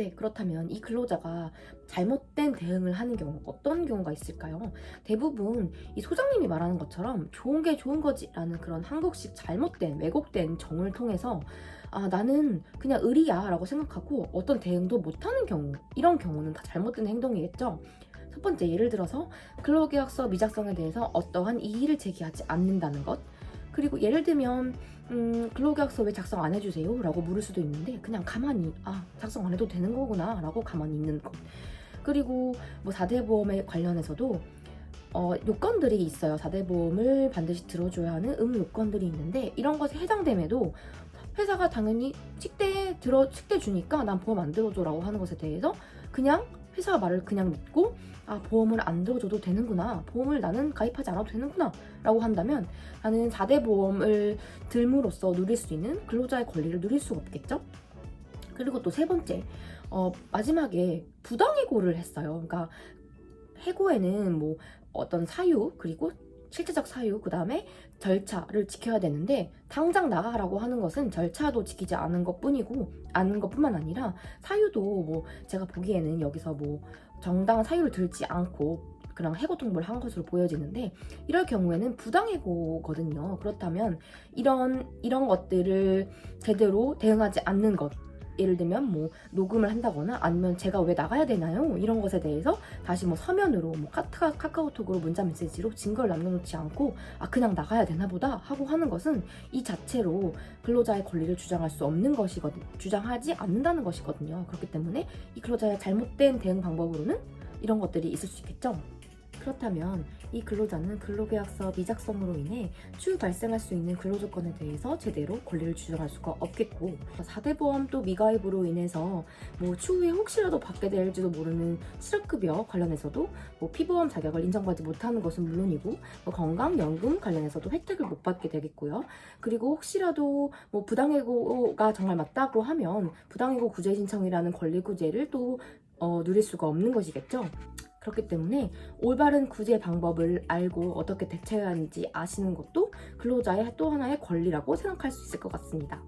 네, 그렇다면 이 근로자가 잘못된 대응을 하는 경우 어떤 경우가 있을까요? 대부분 이 소장님이 말하는 것처럼 좋은 게 좋은 거지라는 그런 한국식 잘못된 왜곡된 정을 통해서 아 나는 그냥 의리야라고 생각하고 어떤 대응도 못하는 경우 이런 경우는 다 잘못된 행동이겠죠. 첫 번째 예를 들어서 근로계약서 미작성에 대해서 어떠한 이의를 제기하지 않는다는 것 그리고 예를 들면 음, 근로계약서 왜 작성 안 해주세요? 라고 물을 수도 있는데 그냥 가만히 아 작성 안 해도 되는 거구나 라고 가만히 있는 것 그리고 뭐 4대 보험에 관련해서도 어, 요건들이 있어요 4대 보험을 반드시 들어줘야 하는 음 요건들이 있는데 이런 것에 해당됨에도 회사가 당연히 식대 들어 식대 주니까 난 보험 안 들어줘라고 하는 것에 대해서 그냥 회사 말을 그냥 믿고 아 보험을 안 들어줘도 되는구나. 보험을 나는 가입하지 않아도 되는구나. 라고 한다면 나는 4대 보험을 들므로써 누릴 수 있는 근로자의 권리를 누릴 수가 없겠죠? 그리고 또 세 번째 어, 마지막에 부당해고를 했어요. 그러니까 해고에는 뭐 어떤 사유 그리고 실제적 사유 그 다음에 절차를 지켜야 되는데 당장 나가라고 하는 것은 절차도 지키지 않은 것뿐이고 않은 것뿐만 아니라 사유도 뭐 제가 보기에는 여기서 뭐 정당한 사유를 들지 않고 그냥 해고 통보를 한 것으로 보여지는데 이럴 경우에는 부당해고거든요. 그렇다면 이런 이런 것들을 제대로 대응하지 않는 것 예를 들면 뭐 녹음을 한다거나 아니면 제가 왜 나가야 되나요? 이런 것에 대해서 다시 뭐 서면으로 뭐 카카, 카카오톡으로 문자 메시지로 증거를 남겨놓지 않고 아 그냥 나가야 되나 보다 하고 하는 것은 이 자체로 근로자의 권리를 주장할 수 없는 것이거든 주장하지 않는다는 것이거든요. 그렇기 때문에 이 근로자의 잘못된 대응 방법으로는 이런 것들이 있을 수 있겠죠. 그렇다면 이 근로자는 근로계약서 미작성으로 인해 추후 발생할 수 있는 근로조건에 대해서 제대로 권리를 주장할 수가 없겠고 4대 보험 또 미가입으로 인해서 뭐 추후에 혹시라도 받게 될지도 모르는 실업급여 관련해서도 뭐 피보험 자격을 인정받지 못하는 것은 물론이고 뭐 건강연금 관련해서도 혜택을 못 받게 되겠고요. 그리고 혹시라도 뭐 부당해고가 정말 맞다고 하면 부당해고 구제 신청이라는 권리 구제를 또 어, 누릴 수가 없는 것이겠죠. 그렇기 때문에 올바른 구제 방법을 알고 어떻게 대처해야 하는지 아시는 것도 근로자의 또 하나의 권리라고 생각할 수 있을 것 같습니다.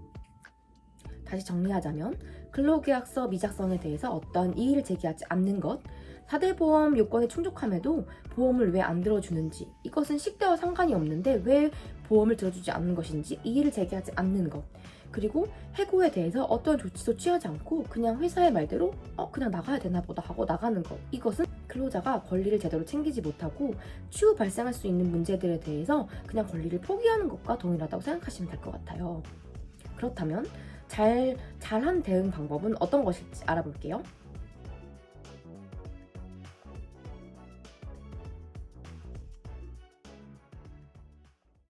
다시 정리하자면 근로계약서 미작성에 대해서 어떤 이의를 제기하지 않는 것, 4대 보험 요건에 충족함에도 보험을 왜 안 들어주는지, 이것은 식대와 상관이 없는데 왜 보험을 들어주지 않는 것인지 이의를 제기하지 않는 것, 그리고 해고에 대해서 어떤 조치도 취하지 않고 그냥 회사의 말대로 어 그냥 나가야 되나 보다 하고 나가는 것 이것은 근로자가 권리를 제대로 챙기지 못하고 추후 발생할 수 있는 문제들에 대해서 그냥 권리를 포기하는 것과 동일하다고 생각하시면 될 것 같아요. 그렇다면 잘 잘한 대응 방법은 어떤 것일지 알아볼게요.